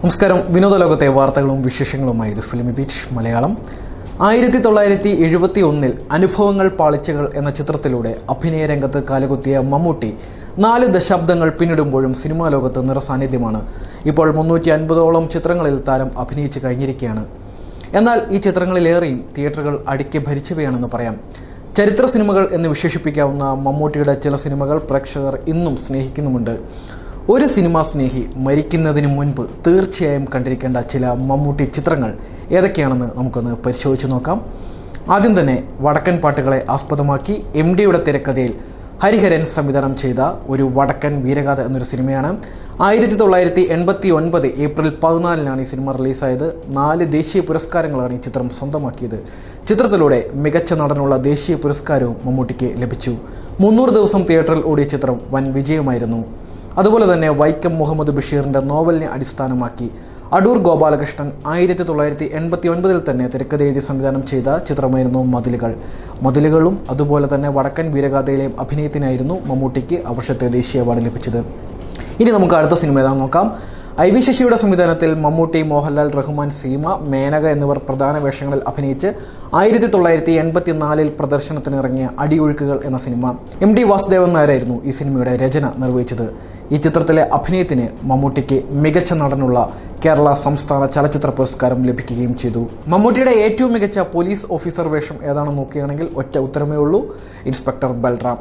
നമസ്കാരം. വിനോദലോകത്തെ വാർത്തകളും വിശേഷങ്ങളുമായി ഇത് ഫിലിമി ബീച്ച് മലയാളം. ആയിരത്തി തൊള്ളായിരത്തി എഴുപത്തി ഒന്നിൽ അനുഭവങ്ങൾ പാളിച്ചകൾ എന്ന ചിത്രത്തിലൂടെ അഭിനയ രംഗത്ത് കാലുകുത്തിയ മമ്മൂട്ടി നാല് ദശാബ്ദങ്ങൾ പിന്നിടുമ്പോഴും സിനിമാ ലോകത്ത് നിറസാന്നിധ്യമാണ്. ഇപ്പോൾ മുന്നൂറ്റി അൻപതോളം ചിത്രങ്ങളിൽ താരം അഭിനയിച്ചു കഴിഞ്ഞിരിക്കുകയാണ്. എന്നാൽ ഈ ചിത്രങ്ങളിലേറെയും തിയേറ്ററുകൾ അടുക്കി ഭരിച്ചവയാണെന്ന് പറയാം. ചരിത്ര സിനിമകൾ എന്ന് വിശേഷിപ്പിക്കാവുന്ന മമ്മൂട്ടിയുടെ ചില സിനിമകൾ പ്രേക്ഷകർ ഇന്നും സ്നേഹിക്കുന്നുമുണ്ട്. ഒരു സിനിമാ സ്നേഹി മരിക്കുന്നതിന് മുൻപ് തീർച്ചയായും കണ്ടിരിക്കേണ്ട ചില മമ്മൂട്ടി ചിത്രങ്ങൾ ഏതൊക്കെയാണെന്ന് നമുക്കൊന്ന് പരിശോധിച്ച് നോക്കാം. ആദ്യം തന്നെ വടക്കൻ പാട്ടുകളെ ആസ്പദമാക്കി എം ഡിയുടെ തിരക്കഥയിൽ ഹരിഹരൻ സംവിധാനം ചെയ്ത ഒരു വടക്കൻ വീരഗാഥ എന്നൊരു സിനിമയാണ്. ആയിരത്തി തൊള്ളായിരത്തി എൺപത്തി ഒൻപത് ഏപ്രിൽ പതിനാലിനാണ് ഈ സിനിമ റിലീസായത്. നാല് ദേശീയ പുരസ്കാരങ്ങളാണ് ഈ ചിത്രം സ്വന്തമാക്കിയത്. ചിത്രത്തിലൂടെ മികച്ച നടനുള്ള ദേശീയ പുരസ്കാരവും മമ്മൂട്ടിക്ക് ലഭിച്ചു. മുന്നൂറ് ദിവസം തിയേറ്ററിൽ ഓടിയ ചിത്രം വൻ വിജയമായിരുന്നു. അതുപോലെ തന്നെ വൈക്കം മുഹമ്മദ് ബഷീറിന്റെ നോവലിനെ അടിസ്ഥാനമാക്കി അടൂർ ഗോപാലകൃഷ്ണൻ ആയിരത്തി തൊള്ളായിരത്തി എൺപത്തി ഒൻപതിൽ തന്നെ തിരക്കഥ എഴുതി സംവിധാനം ചെയ്ത ചിത്രമായിരുന്നു മതിലുകൾ. മതിലുകളും അതുപോലെ തന്നെ വടക്കൻ വീരഗാഥയിലെയും അഭിനയത്തിനായിരുന്നു മമ്മൂട്ടിക്ക് അവർഷത്തെ വർഷത്തെ ദേശീയ അവാർഡ് ലഭിച്ചത്. ഇനി നമുക്ക് അടുത്ത സിനിമ ഏതാണെന്ന് നോക്കാം. ഐ വി ശശിയുടെ സംവിധാനത്തിൽ മമ്മൂട്ടി മോഹൻലാൽ റഹ്മാൻ സീമ മേനക എന്നിവർ പ്രധാന വേഷങ്ങളിൽ അഭിനയിച്ച് ആയിരത്തി തൊള്ളായിരത്തി എൺപത്തി നാലിൽ പ്രദർശനത്തിനിറങ്ങിയ അടിയൊഴുക്കുകൾ എന്ന സിനിമ. എം ഡി വാസുദേവൻ നായരായിരുന്നു ഈ സിനിമയുടെ രചന നിർവഹിച്ചത്. ഈ ചിത്രത്തിലെ അഭിനയത്തിന് മമ്മൂട്ടിക്ക് മികച്ച നടനുള്ള കേരള സംസ്ഥാന ചലച്ചിത്ര പുരസ്കാരം ലഭിക്കുകയും ചെയ്തു. മമ്മൂട്ടിയുടെ ഏറ്റവും മികച്ച പോലീസ് ഓഫീസർ വേഷം ഏതാണെന്ന് നോക്കുകയാണെങ്കിൽ ഒറ്റ ഉത്തരമേ ഉള്ളൂ ഇൻസ്പെക്ടർ ബൽറാം.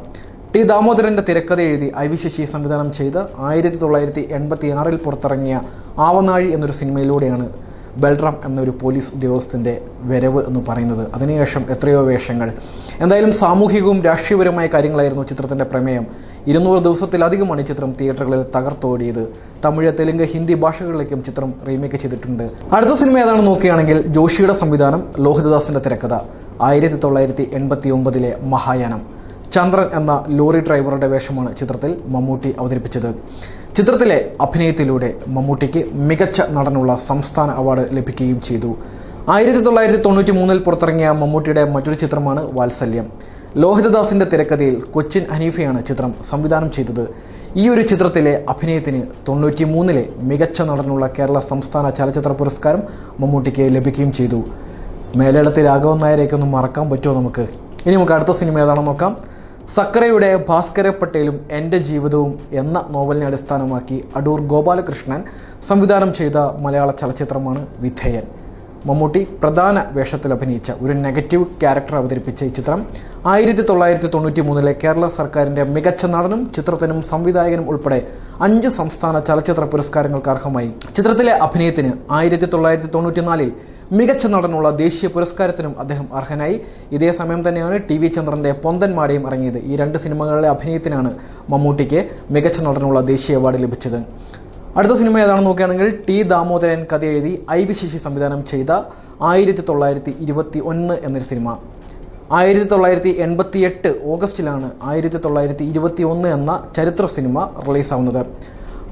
ടി ദാമോദരന്റെ തിരക്കഥ എഴുതി ഐ വി ശശി സംവിധാനം ചെയ്ത് ആയിരത്തി തൊള്ളായിരത്തി എൺപത്തി ആറിൽ പുറത്തിറങ്ങിയ ആവനാഴി എന്നൊരു സിനിമയിലൂടെയാണ് ബൽറാം എന്നൊരു പോലീസ് ഉദ്യോഗസ്ഥന്റെ വരവ് എന്ന് പറയുന്നത്. അതിനുശേഷം എത്രയോ വേഷങ്ങൾ. എന്തായാലും സാമൂഹികവും രാഷ്ട്രീയപരമായ കാര്യങ്ങളായിരുന്നു ചിത്രത്തിന്റെ പ്രമേയം. ഇരുന്നൂറ് ദിവസത്തിലധികമാണ് ചിത്രം തിയേറ്ററുകളിൽ തകർത്തോടിയത്. തമിഴ് തെലുങ്ക് ഹിന്ദി ഭാഷകളിലേക്കും ചിത്രം റീമേക്ക് ചെയ്തിട്ടുണ്ട്. അടുത്ത സിനിമ ഏതാണെന്ന് നോക്കുകയാണെങ്കിൽ ജോഷിയുടെ സംവിധാനം ലോഹിതദാസിന്റെ തിരക്കഥ. ആയിരത്തി തൊള്ളായിരത്തി എൺപത്തി ഒമ്പതിലെ മഹായാനം. ചന്ദ്രൻ എന്ന ലോറി ഡ്രൈവറുടെ വേഷമാണ് ചിത്രത്തിൽ മമ്മൂട്ടി അവതരിപ്പിച്ചത്. ചിത്രത്തിലെ അഭിനയത്തിലൂടെ മമ്മൂട്ടിക്ക് മികച്ച നടനുള്ള സംസ്ഥാന അവാർഡ് ലഭിക്കുകയും ചെയ്തു. ആയിരത്തി തൊള്ളായിരത്തി തൊണ്ണൂറ്റി മൂന്നിൽ പുറത്തിറങ്ങിയ മമ്മൂട്ടിയുടെ മറ്റൊരു ചിത്രമാണ് വാത്സല്യം. ലോഹിതദാസിന്റെ തിരക്കഥയിൽ കൊച്ചിൻ ഹനീഫയാണ് ചിത്രം സംവിധാനം ചെയ്തത്. ഈ ഒരു ചിത്രത്തിലെ അഭിനയത്തിന് തൊണ്ണൂറ്റി മൂന്നിലെ മികച്ച നടനുള്ള കേരള സംസ്ഥാന ചലച്ചിത്ര പുരസ്കാരം മമ്മൂട്ടിക്ക് ലഭിക്കുകയും ചെയ്തു. മേലേടത്തെ രാഘവൻ നായരേക്കൊന്നും മറക്കാൻ പറ്റുമോ നമുക്ക്? ഇനി നമുക്ക് അടുത്ത സിനിമ ഏതാണെന്ന് നോക്കാം. സക്കരയുടെ ഭാസ്കര പട്ടേലും എന്റെ ജീവിതവും എന്ന നോവലിനെ അടിസ്ഥാനമാക്കി അടൂർ ഗോപാലകൃഷ്ണൻ സംവിധാനം ചെയ്ത മലയാള ചലച്ചിത്രമാണ് വിധേയൻ. മമ്മൂട്ടി പ്രധാന വേഷത്തിൽ അഭിനയിച്ച ഒരു നെഗറ്റീവ് ക്യാരക്ടർ അവതരിപ്പിച്ച ഈ ചിത്രം ആയിരത്തി തൊള്ളായിരത്തി തൊണ്ണൂറ്റി മൂന്നിലെ കേരള സർക്കാരിന്റെ മികച്ച നടനും ചിത്രത്തിനും സംവിധായകനും ഉൾപ്പെടെ അഞ്ച് സംസ്ഥാന ചലച്ചിത്ര പുരസ്കാരങ്ങൾക്ക് അർഹമായി. ചിത്രത്തിലെ അഭിനയത്തിന് ആയിരത്തി തൊള്ളായിരത്തി തൊണ്ണൂറ്റിനാലിൽ മികച്ച നടനുള്ള ദേശീയ പുരസ്കാരത്തിനും അദ്ദേഹം അർഹനായി. ഇതേ സമയം തന്നെയാണ് ടി വി ചന്ദ്രന്റെ പൊന്തന്മാടയും ഇറങ്ങിയത് ഈ രണ്ട് സിനിമകളിലെ അഭിനയത്തിനാണ് മമ്മൂട്ടിക്ക് മികച്ച നടനുള്ള ദേശീയ അവാർഡ് ലഭിച്ചത്. അടുത്ത സിനിമ ഏതാണെന്ന് നോക്കുകയാണെങ്കിൽ ടി ദാമോദരൻ കഥ എഴുതി ഐ വി ശശി സംവിധാനം ചെയ്ത ആയിരത്തി തൊള്ളായിരത്തി ഇരുപത്തി ഒന്ന് എന്നൊരു സിനിമ. ആയിരത്തി തൊള്ളായിരത്തി എൺപത്തി എട്ട് ഓഗസ്റ്റിലാണ് ആയിരത്തി തൊള്ളായിരത്തി ഇരുപത്തി ഒന്ന് എന്ന ചരിത്ര സിനിമ റിലീസാവുന്നത്.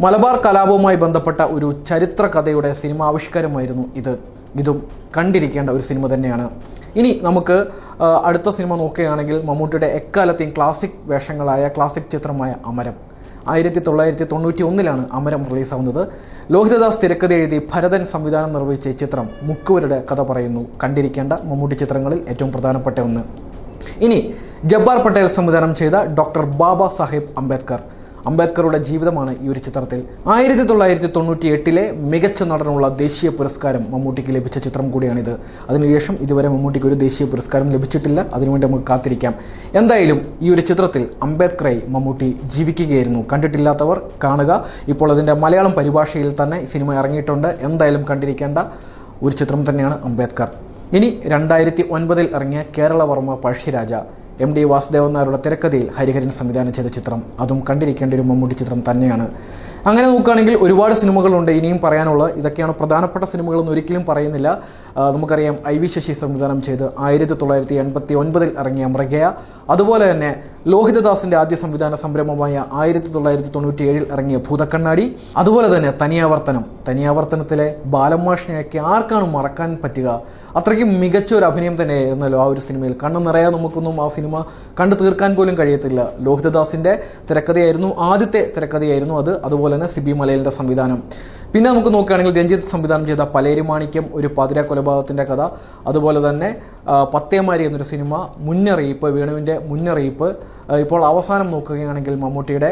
മലബാർ കലാപവുമായി ബന്ധപ്പെട്ട ഒരു ചരിത്ര കഥയുടെ സിനിമാവിഷ്കാരമായിരുന്നു ഇത്. ഇതും കണ്ടിരിക്കേണ്ട ഒരു സിനിമ തന്നെയാണ്. ഇനി നമുക്ക് അടുത്ത സിനിമ നോക്കുകയാണെങ്കിൽ മമ്മൂട്ടിയുടെ എക്കാലത്തെയും ക്ലാസിക് വേഷങ്ങളായ ക്ലാസിക് ചിത്രമായ അമരം. ആയിരത്തി തൊള്ളായിരത്തി തൊണ്ണൂറ്റി ഒന്നിലാണ് അമരം റിലീസാവുന്നത്. ലോഹിതദാസ് തിരക്കഥ എഴുതി ഭരതൻ സംവിധാനം നിർവഹിച്ച ഈ ചിത്രം മുക്കുവരുടെ കഥ പറയുന്നു. കണ്ടിരിക്കേണ്ട മമ്മൂട്ടി ചിത്രങ്ങളിൽ ഏറ്റവും പ്രധാനപ്പെട്ട ഒന്ന്. ഇനി ജബ്ബാർ പട്ടേൽ സംവിധാനം ചെയ്ത ഡോക്ടർ ബാബാ സാഹിബ് അംബേദ്കർ. അംബേദ്കറുടെ ജീവിതമാണ് ഈ ഒരു ചിത്രത്തിൽ. ആയിരത്തി തൊള്ളായിരത്തി തൊണ്ണൂറ്റി എട്ടിലെ മികച്ച നടനുള്ള ദേശീയ പുരസ്കാരം മമ്മൂട്ടിക്ക് ലഭിച്ച ചിത്രം കൂടിയാണിത്. അതിനുശേഷം ഇതുവരെ മമ്മൂട്ടിക്ക് ഒരു ദേശീയ പുരസ്കാരം ലഭിച്ചിട്ടില്ല. അതിനുവേണ്ടി നമുക്ക് കാത്തിരിക്കാം. എന്തായാലും ഈ ഒരു ചിത്രത്തിൽ അംബേദ്കറെ മമ്മൂട്ടി ജീവിക്കുകയായിരുന്നു. കണ്ടിട്ടില്ലാത്തവർ കാണുക. ഇപ്പോൾ അതിന്റെ മലയാളം പരിഭാഷയിൽ തന്നെ സിനിമ ഇറങ്ങിയിട്ടുണ്ട്. എന്തായാലും കണ്ടിരിക്കേണ്ട ഒരു ചിത്രം തന്നെയാണ് അംബേദ്കർ. ഇനി രണ്ടായിരത്തി ഒൻപതിൽ ഇറങ്ങിയ കേരളവർമ്മ പഴശ്ശിരാജ. എം ഡി വാസുദേവൻ നായരുടെ തിരക്കഥയിൽ ഹരിഹരൻ സംവിധാനം ചെയ്ത ചിത്രം. അതും കണ്ടിരിക്കേണ്ട ഒരു മമ്മൂട്ടി ചിത്രം തന്നെയാണ്. അങ്ങനെ നോക്കുകയാണെങ്കിൽ ഒരുപാട് സിനിമകളുണ്ട് ഇനിയും പറയാനുള്ള ഇതൊക്കെയാണ് പ്രധാനപ്പെട്ട സിനിമകളൊന്നും ഒരിക്കലും പറയുന്നില്ല. നമുക്കറിയാം ഐ വി ശശി സംവിധാനം ചെയ്ത് ആയിരത്തി തൊള്ളായിരത്തി എൺപത്തി ഒൻപതിൽ ഇറങ്ങിയ മൃഗയ. അതുപോലെ തന്നെ ലോഹിതദാസിന്റെ ആദ്യ സംവിധാന സംരംഭമായ ആയിരത്തി തൊള്ളായിരത്തി തൊണ്ണൂറ്റി ഏഴിൽ ഇറങ്ങിയ ഭൂതക്കണ്ണാടി. അതുപോലെ തന്നെ തനിയാവർത്തനം. തനിയാവർത്തനത്തിലെ ബാലമാഷിനെയൊക്കെ ആർക്കാണ് മറക്കാൻ പറ്റുക? അത്രയ്ക്കും മികച്ച ഒരു അഭിനയം തന്നെയായിരുന്നല്ലോ ആ ഒരു സിനിമയിൽ. കണ്ണു നിറയാ നമുക്കൊന്നും ആ സിനിമ കണ്ടു തീർക്കാൻ പോലും കഴിയത്തില്ല. ലോഹിതദാസിന്റെ തിരക്കഥയായിരുന്നു ആദ്യത്തെ തിരക്കഥയായിരുന്നു അത്. അതുപോലെ തന്നെ സിബി മലയിലിന്റെ സംവിധാനം. പിന്നെ നമുക്ക് നോക്കുകയാണെങ്കിൽ രഞ്ജിത്ത് സംവിധാനം ചെയ്ത പലേരി മാണിക്യം ഒരു പാതിര കൊലപാതകത്തിന്റെ കഥ അതുപോലെ തന്നെ പത്തേമാരി എന്നൊരു സിനിമ മുന്നറിയിപ്പ് വേണുവിന്റെ മുന്നറിയിപ്പ് ഇപ്പോൾ അവസാനം നോക്കുകയാണെങ്കിൽ മമ്മൂട്ടിയുടെ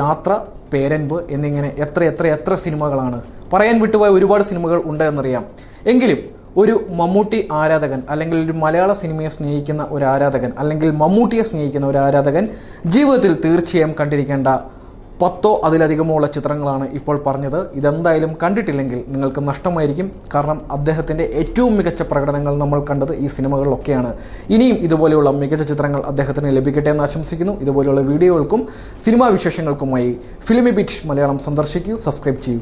യാത്ര പേരൻപ് എന്നിങ്ങനെ എത്ര എത്ര എത്ര സിനിമകളാണ്. പറയാൻ വിട്ടുപോയ ഒരുപാട് സിനിമകൾ ഉണ്ട് എന്നറിയാം എങ്കിലും ഒരു മമ്മൂട്ടി ആരാധകൻ അല്ലെങ്കിൽ ഒരു മലയാള സിനിമയെ സ്നേഹിക്കുന്ന ഒരു ആരാധകൻ അല്ലെങ്കിൽ മമ്മൂട്ടിയെ സ്നേഹിക്കുന്ന ഒരു ആരാധകൻ ജീവിതത്തിൽ തീർച്ചയായും കണ്ടിരിക്കേണ്ട പത്തോ അതിലധികമോ ഉള്ള ചിത്രങ്ങളാണ് ഇപ്പോൾ പറഞ്ഞത്. ഇതെന്തായാലും കണ്ടിട്ടില്ലെങ്കിൽ നിങ്ങൾക്ക് നഷ്ടമായിരിക്കും. കാരണം അദ്ദേഹത്തിന്റെ ഏറ്റവും മികച്ച പ്രകടനങ്ങൾ നമ്മൾ കണ്ടത് ഈ സിനിമകളിലൊക്കെയാണ്. ഇനിയും ഇതുപോലെയുള്ള മികച്ച ചിത്രങ്ങൾ അദ്ദേഹത്തിന് ലഭിക്കട്ടെ എന്ന് ആശംസിക്കുന്നു. ഇതുപോലെയുള്ള വീഡിയോകൾക്കും സിനിമാ വിശേഷങ്ങൾക്കുമായി ഫിലിമി ബിറ്റ് മലയാളം സന്ദർശിക്കൂ. സബ്സ്ക്രൈബ് ചെയ്യൂ.